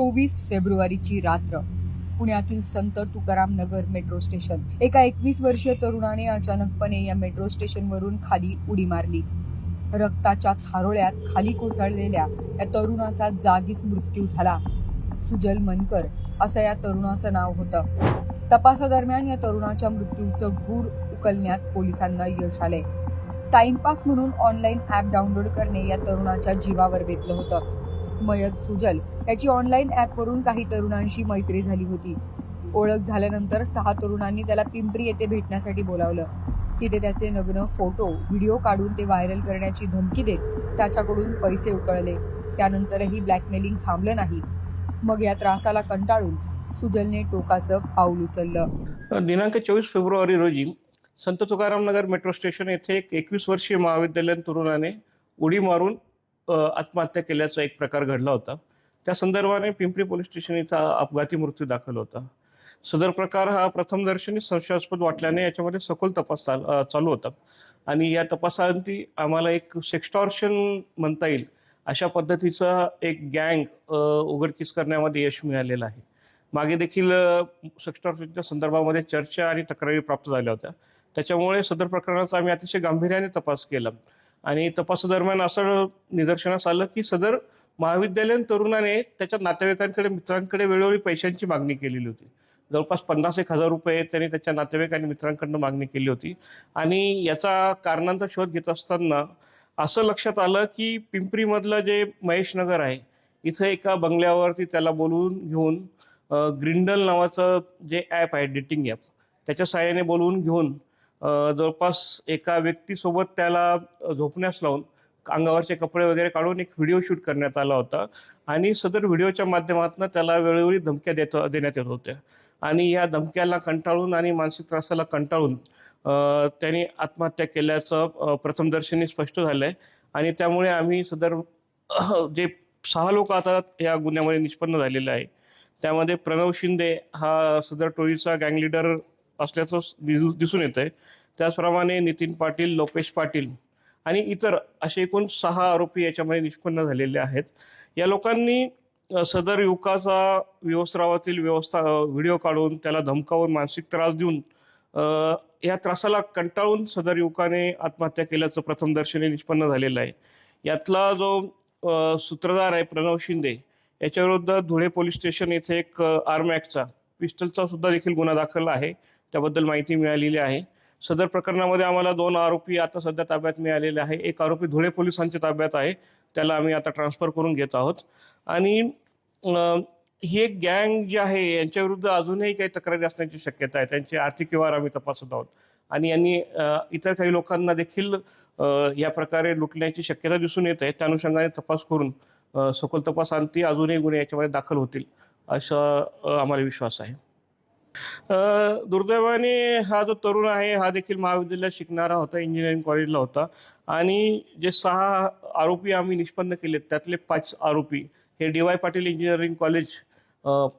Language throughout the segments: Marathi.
चोवीस फेब्रुवारीची रात्र पुण्यातील संत तुकाराम नगर मेट्रो स्टेशन. एका एकवीस वर्षीय तरुणाने अचानकपणे या मेट्रो स्टेशनवरून खाली उडी मारली. रक्ताच्या थारोळ्यात खाली कोसळलेल्या या तरुणाचा जागीच मृत्यू झाला. सुजल मनकर असं या तरुणाचं नाव होतं. तपासादरम्यान या तरुणाच्या मृत्यूचं गूढ उकलण्यात पोलिसांना यश आले टाइमपास म्हणून ऑनलाईन ॲप डाउनलोड करणे या तरुणाच्या जीवावर बेतलं होतं. मयत सुजल याची ऑनलाईन ॲपवरून काही तरुणांशी मैत्री झाली होती. ओळख झाल्यानंतर सहा तरुणांनी त्याला पिंपरी येथे भेटण्यासाठी बोलावलं. तिथे त्याचे नग्न फोटो व्हिडिओ काढून ते व्हायरल करण्याची धमकी देत त्याच्याकडून पैसे उकळले. त्यानंतरही ब्लॅकमेलिंग थांबलं नाही. मग या त्रासाला कंटाळून सुजलने टोकाचं पाऊल उचललं. दिनांक चोवीस फेब्रुवारी रोजी संत तुकाराम नगर मेट्रो स्टेशन येथे एक एकवीस वर्षीय महाविद्यालयीन तरुणाने उडी मारून आत्महत्या केल्याचा एक प्रकार घडला होता. त्या संदर्भाने पिंपरी पोलीस स्टेशन इथं अपघाती मृत्यू दाखल होता. सदर प्रकार हा प्रथमदर्शनी संशयास्पद वाटल्याने याच्यामध्ये सखोल तपास चाल- चालू होता. आणि या तपासांती आम्हाला एक सेक्स्टॉर्शन म्हणता येईल अशा पद्धतीचा एक गँग उघडकीस करण्यामध्ये यश मिळालेलं आहे. मागे देखील सेक्स्टॉर्शनच्या संदर्भामध्ये चर्चा आणि तक्रारी प्राप्त झाल्या होत्या. त्याच्यामुळे सदर प्रकरणाचा आम्ही अतिशय गांभीर्याने तपास केला. आणि तपासादरम्यान असं निदर्शनास आलं की सदर महाविद्यालयीन तरुणाने त्याच्या नातेवाईकांकडे मित्रांकडे वेळोवेळी पैशांची मागणी केलेली होती. जवळपास पन्नास एक हजार रुपये त्यांनी त्याच्या नातेवाईक आणि मित्रांकडनं मागणी केली होती. आणि याचा कारणांचा शोध घेत असताना असं लक्षात आलं की पिंपरीमधलं जे महेश नगर आहे इथं एका बंगल्यावरती त्याला बोलवून घेऊन ग्रिंडल नावाचं जे ॲप आहे डेटिंग ॲप त्याच्या सहाय्याने बोलवून घेऊन जवळपास एका व्यक्तीसोबत त्याला झोपण्यास लावून अंगावरचे कपडे वगैरे काढून एक व्हिडिओ शूट करण्यात आला होता. आणि सदर व्हिडिओच्या माध्यमातून त्याला वेळोवेळी धमक्या देत देण्यात येत होत्या. आणि या धमक्याला कंटाळून आणि मानसिक त्रासाला कंटाळून त्यांनी आत्महत्या केल्याचं प्रथमदर्शनी स्पष्ट झालं आहे आणि त्यामुळे आम्ही सदर जे सहा लोक आता या गुन्ह्यामध्ये निष्पन्न झालेले आहे. त्यामध्ये प्रणव शिंदे हा सदर टोळीचा गँग लिडर असल्याचं दिसून येत आहे त्याचप्रमाणे नितीन पाटील लोकेश पाटील आणि इतर असे एकूण सहा आरोपी याच्यामध्ये निष्पन्न झालेले आहेत. या लोकांनी सदर युवकाचा विवस्रावातील व्यवस्था व्हिडिओ काढून त्याला धमकावून मानसिक त्रास देऊन या त्रासाला कंटाळून सदर युवकाने आत्महत्या केल्याचं प्रथमदर्शनी निष्पन्न झालेलं आहे. यातला जो सूत्रधार आहे प्रणव शिंदे याच्याविरुद्ध धुळे पोलीस स्टेशन येथे एक आर्म ॲक्टचा पिस्टलचा सुद्धा देखील गुन्हा दाखल आहे. त्याबद्दल माहिती मिळालेली आहे. सदर प्रकरणामध्ये आम्हाला दोन आरोपी आता सध्या ताब्यात मिळालेले आहे. एक आरोपी धुळे पोलिसांच्या ताब्यात आहे. त्याला आम्ही आता ट्रान्सफर करून घेत आहोत. आणि ही एक गँग जी आहे यांच्याविरुद्ध अजूनही काही तक्रारी असण्याची शक्यता आहे. त्यांचे आर्थिक व्यवहार आम्ही तपासत आहोत. आणि यांनी इतर काही लोकांना देखील या प्रकारे लुटण्याची शक्यता दिसून येत आहे. त्या अनुषंगाने तपास करून सखोल तपास आणती अजूनही गुन्हे याच्यामध्ये दाखल होतील. असा आम्हाला विश्वास आहे. दुर्दैवाने हा जो तरुण आहे हा देखील महाविद्यालयात शिकणारा होता इंजिनिअरिंग कॉलेजला होता. आणि जे सहा आरोपी आम्ही निष्पन्न केले त्यातले पाच आरोपी हे D Y Patil engineering college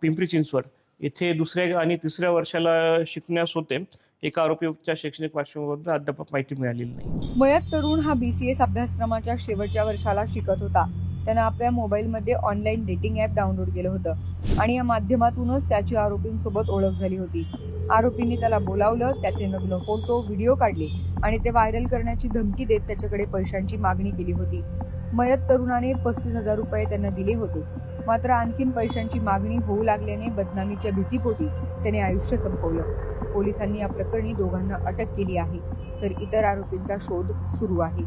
Pimpri Chinchwad येथे दुसऱ्या आणि तिसऱ्या वर्षाला शिकण्यास होते. एका आरोपीच्या शैक्षणिक पार्श्वभूमीवर अद्याप माहिती मिळालेली नाही. मयत तरुण हा बीसीएस अभ्यासक्रमाच्या शेवटच्या वर्षाला शिकत होता. त्यानं आपल्या मोबाईलमध्ये ऑनलाईन डेटिंग ॲप डाउनलोड केलं होतं. आणि या माध्यमातूनच त्याची आरोपींसोबत ओळख झाली होती. आरोपींनी त्याला बोलावलं त्याचे नग्न फोटो व्हिडिओ काढले आणि ते व्हायरल करण्याची धमकी देत त्याच्याकडे पैशांची मागणी केली होती. मयत तरुणाने पस्तीस हजार रुपये त्यांना दिले होते. मात्र आणखीन पैशांची मागणी होऊ लागल्याने बदनामीच्या भीतीपोटी त्याने आयुष्य संपवलं. पोलिसांनी या प्रकरणी दोघांना अटक केली आहे. तर इतर आरोपींचा शोध सुरू आहे.